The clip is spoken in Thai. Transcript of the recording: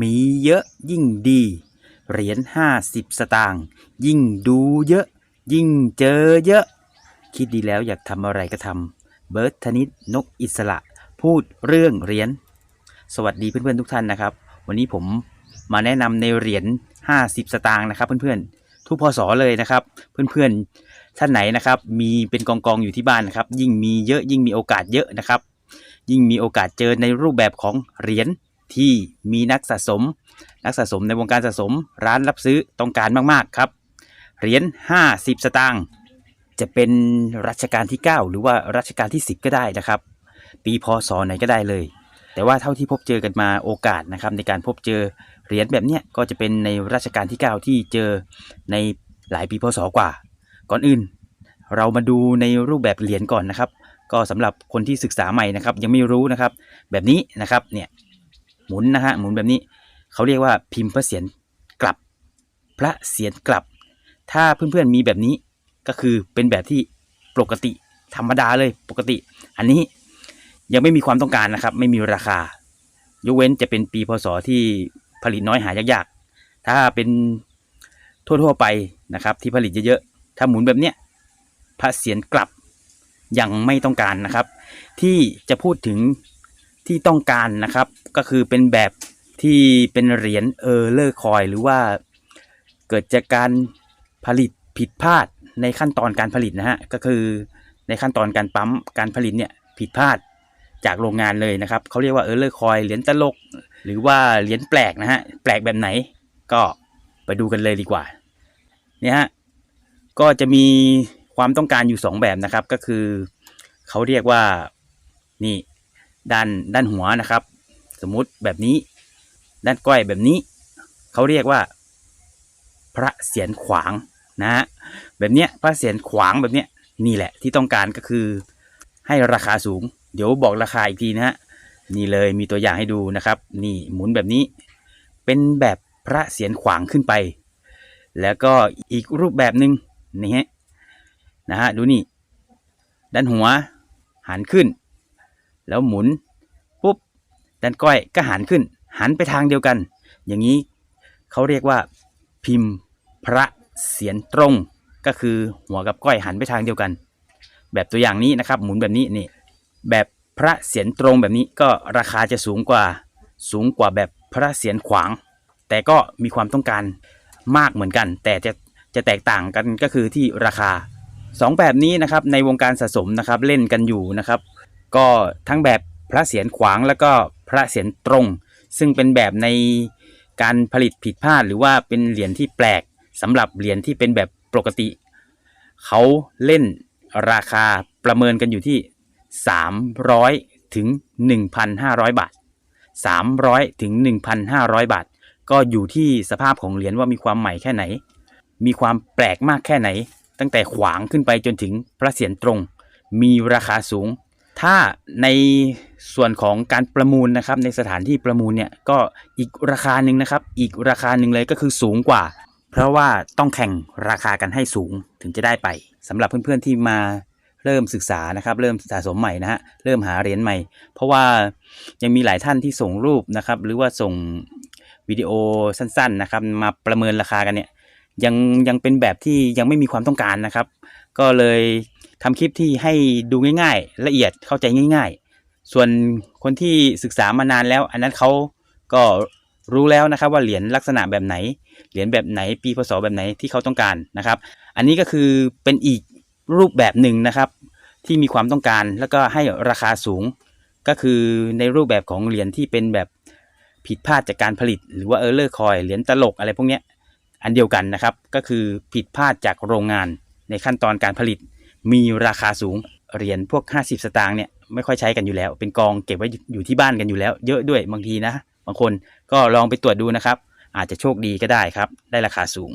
มีเยอะยิ่งดี เหรียญห้าสิบสตางค์ยิ่งดูเยอะ ยิ่งเจอเยอะ คิดดีแล้วอยากทำอะไรก็ทำเบิร์ตธนิตนกอิสระ พูดเรื่องเหรียญสวัสดีเพื่อนๆทุกท่านนะครับ วันนี้ผมมาแนะนำในเหรียญ50สตางค์นะครับ เพื่อนๆทุกพศเลยนะครับ เพื่อนๆท่านไหนนะครับ มีเป็นกองกองๆอยู่ที่บ้านนะครับ ยิ่งมีเยอะยิ่งมีโอกาสเยอะนะครับยิ่งมีโอกาสเจอในรูปแบบของเหรียญ ที่มีนักสะสม นักสะสมในวงการสะสมร้านรับซื้อต้องการมากๆครับ เหรียญ50 สตางค์จะเป็นรัชกาลที่ 9 หรือว่ารัชกาลที่ 10 ก็ได้นะครับ ปีพศไหนก็ได้เลย แต่ว่าเท่าที่พบเจอกันมาโอกาสนะครับ ในการพบเจอเหรียญแบบเนี้ยก็จะเป็นในรัชกาลที่ 9 ที่เจอในหลายปีพศกว่า ก่อนอื่น เรามาดูในรูปแบบเหรียญก่อนนะครับ ก็สำหรับคนที่ศึกษาใหม่นะครับ ยังไม่รู้นะครับ แบบนี้นะครับเนี่ย หมุนนะฮะหมุนแบบนี้เขาเรียกว่าพิมพ์พระเศียรกลับ พระเศียรกลับ ถ้าเพื่อนๆมีแบบนี้ก็คือเป็นแบบที่ปกติธรรมดาเลยปกติ อันนี้ยังไม่มีความต้องการนะครับ ไม่มีราคา ยกเว้นจะเป็นปีพศที่ผลิตน้อยหายากๆ ถ้าเป็นทั่วๆไปนะครับ ที่ผลิตเยอะๆถ้าหมุนแบบเนี้ยพระเศียรกลับยังไม่ต้องการนะครับ ที่จะพูดถึง ที่ต้องการนะครับ ก็คือเป็นแบบที่เป็นเหรียญเออเลอร์คอยหรือว่าเกิดจากการผลิตผิดพลาดในขั้นตอนการผลิตนะฮะก็คือในขั้นตอนการปั๊มการผลิตเนี่ยผิดพลาดจากโรงงานเลยนะครับเขาเรียกว่าเออเลอร์คอยเหรียญตลก หรือว่าเหรียญแปลกนะฮะแปลกแบบไหนก็ไปดูกันเลยดีกว่าเนี่ยฮะก็จะมีความต้องการอยู่สองแบบนะครับ ก็คือเขาเรียกว่านี่ ด้านด้านหัวนะครับ สมมุติแบบนี้ ด้านก้อยแบบนี้ เขาเรียกว่า พระเศียรขวางนะฮะแบบเนี้ยพระเศียรขวางแบบเนี้ยนี่แหละที่ต้องการก็คือให้ราคาสูง เดี๋ยวบอกราคาอีกทีนะฮะนี่เลยมีตัวอย่างให้ดูนะครับ นี่หมุนแบบนี้ เป็นแบบพระเศียรขวางขึ้นไป แล้วก็อีกรูปแบบหนึ่งนี่ฮะนะฮะดูนี่ ด้านหัวหันขึ้น แล้วหมุนปุ๊บด้านก้อยก็หันขึ้น หันไปทางเดียวกัน อย่างนี้เขาเรียกว่าพิมพ์พระเศียรตรง ก็คือหัวกับก้อยหันไปทางเดียวกัน แบบตัวอย่างนี้นะครับ หมุนแบบนี้นี่แบบพระเศียรตรงแบบนี้ก็ราคาจะสูงกว่าสูงกว่าแบบพระเศียรขวาง แต่ก็มีความต้องการมากเหมือนกัน แต่จะจะแตกต่างกันก็คือที่ราคาสองแบบนี้นะครับในวงการสะสมนะครับเล่นกันอยู่นะครับ ก็ทั้งแบบพระเศียรขวางแล้วก็พระเศียรตรง ซึ่งเป็นแบบในการผลิตผิดพลาดหรือว่าเป็นเหรียญที่แปลกสำหรับเหรียญที่เป็นแบบปกติ เขาเล่นราคาประเมินกันอยู่ที่ 300 ถึง 1,500 บาท 300 ถึง 1,500 บาท ก็อยู่ที่สภาพของเหรียญว่ามีความใหม่แค่ไหน มีความแปลกมากแค่ไหน ตั้งแต่ขวางขึ้นไปจนถึงพระเศียรตรง มีราคาสูง ถ้าในส่วนของการประมูลนะครับ ในสถานที่ประมูลเนี่ยก็อีกราคาหนึ่งนะครับ อีกราคาหนึ่งเลยก็คือสูงกว่า เพราะว่าต้องแข่งราคากันให้สูงถึงจะได้ไปสำหรับเพื่อนๆที่มาเริ่มศึกษานะครับ เริ่มสะสมใหม่นะฮะเริ่มหาเหรียญใหม่ เพราะว่ายังมีหลายท่านที่ส่งรูปนะครับ หรือว่าส่งวิดีโอสั้นๆนะครับ มาประเมินราคากันเนี่ยยังยังเป็นแบบที่ยังไม่มีความต้องการนะครับ ก็เลย ทำคลิปที่ให้ดูง่ายๆ ละเอียดเข้าใจง่าย ๆ ส่วนคนที่ศึกษามานานแล้ว อันนั้นเขาก็รู้แล้วนะครับว่าเหรียญลักษณะแบบไหน เหรียญแบบไหนปีพศแบบไหนที่เขาต้องการนะครับ อันนี้ก็คือเป็นอีกรูปแบบหนึ่งนะครับ ที่มีความต้องการแล้วก็ให้ราคาสูง ก็คือในรูปแบบของเหรียญที่เป็นแบบผิดพลาดจากการผลิต หรือว่าเออร์เลอร์คอยเหรียญตลกอะไรพวกเนี้ยอันเดียวกันนะครับ ก็คือผิดพลาดจากโรงงานในขั้นตอนการผลิต มีราคาสูงเหรียญพวก 50 สตางค์เนี่ยไม่ค่อยใช้กันอยู่แล้ว เป็นกองเก็บไว้อยู่ที่บ้านกันอยู่แล้ว เยอะด้วยบางทีนะ บางคนก็ลองไปตรวจดูนะครับ อาจจะโชคดีก็ได้ครับ ได้ราคาสูง